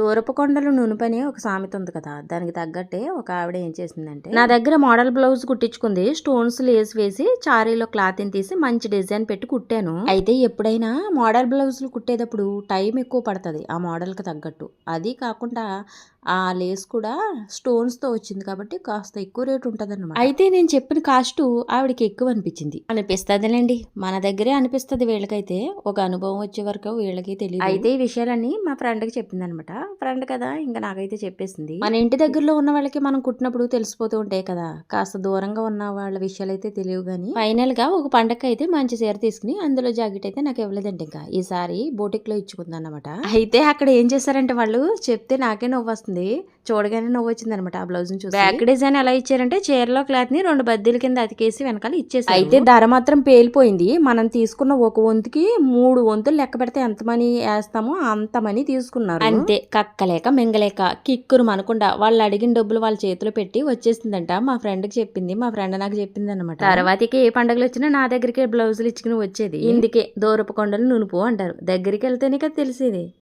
దూరపు కొండలు నునుపని ఒక సామెత ఉంది కదా. దానికి తగ్గట్టే ఒక ఆవిడ ఏం చేసిందంటే నా దగ్గర మోడల్ బ్లౌజ్ కుట్టించుకుంది. స్టోన్స్ లేస్ వేసి చారీలో క్లాత్ తీసి మంచి డిజైన్ పెట్టి కుట్టాను. అయితే ఎప్పుడైనా మోడల్ బ్లౌజులు కుట్టేటప్పుడు టైం ఎక్కువ పడుతుంది ఆ మోడల్కి తగ్గట్టు. అది కాకుండా ఆ లేస్ కూడా స్టోన్స్తో వచ్చింది కాబట్టి కాస్త ఎక్కువ రేట్ ఉంటది అయితే నేను చెప్పిన కాస్ట్ ఆవిడకి ఎక్కువ అనిపించింది. అనిపిస్తుందిలేండి. మన దగ్గరే అనిపిస్తుంది వీళ్ళకైతే. ఒక అనుభవం వచ్చే వరకు వీళ్ళకి తెలియదు. అయితే ఈ విషయాలన్నీ మా ఫ్రెండ్కి చెప్పింది అనమాట ఫ్రెండ్ కదా ఇంకా నాకైతే చెప్పేసింది. మన ఇంటి దగ్గరలో ఉన్న వాళ్ళకి మనం కుట్టినప్పుడు తెలిసిపోతూ ఉంటాయి కదా కాస్త దూరంగా ఉన్న వాళ్ళ విషయాలు అయితే తెలియవు కానీ ఫైనల్గా ఒక పండగ అయితే మంచి చీర తీసుకుని అందులో జాకెట్ అయితే నాకు ఇవ్వలేదండి ఇంకా. ఈసారి బోటిక్లో ఇచ్చుకుందాం అనమాట అయితే అక్కడ ఏం చేశారంటే వాళ్ళు చెప్తే నాకే నవ్వు వస్తుంది. చూడగానే నవ్వు వచ్చింది అనమాట ఆ బ్లౌజ్ చూసి. బ్యాక్ డిజైన్ ఎలా ఇచ్చారంటే చీరలో క్లాత్ని రెండు బద్దీల కింద అతికేసి వెనకాల ఇచ్చేసారు. అయితే ధర మాత్రం పేలిపోయింది. మనం తీసుకున్న ఒక వంతుకి మూడు వంతులు లెక్క పెడితే ఎంత మనీ వేస్తామో అంత మనీ తీసుకున్నారు. అంతే కక్కలేక మింగలేక కిక్కురు మనకుండా వాళ్ళు అడిగిన డబ్బులు వాళ్ళ చేతిలో పెట్టి వచ్చేసిందంట. మా ఫ్రెండ్కి చెప్పింది మా ఫ్రెండ్ నాకు చెప్పింది అనమాట తర్వాతకి ఏ పండుగలు వచ్చినా నా దగ్గరికి బ్లౌజులు ఇచ్చుకుని వచ్చేది. ఇందుకే దూరపు కొండలు నునుపు అంటారు. దగ్గరికి వెళ్తేనే కదా తెలిసేది.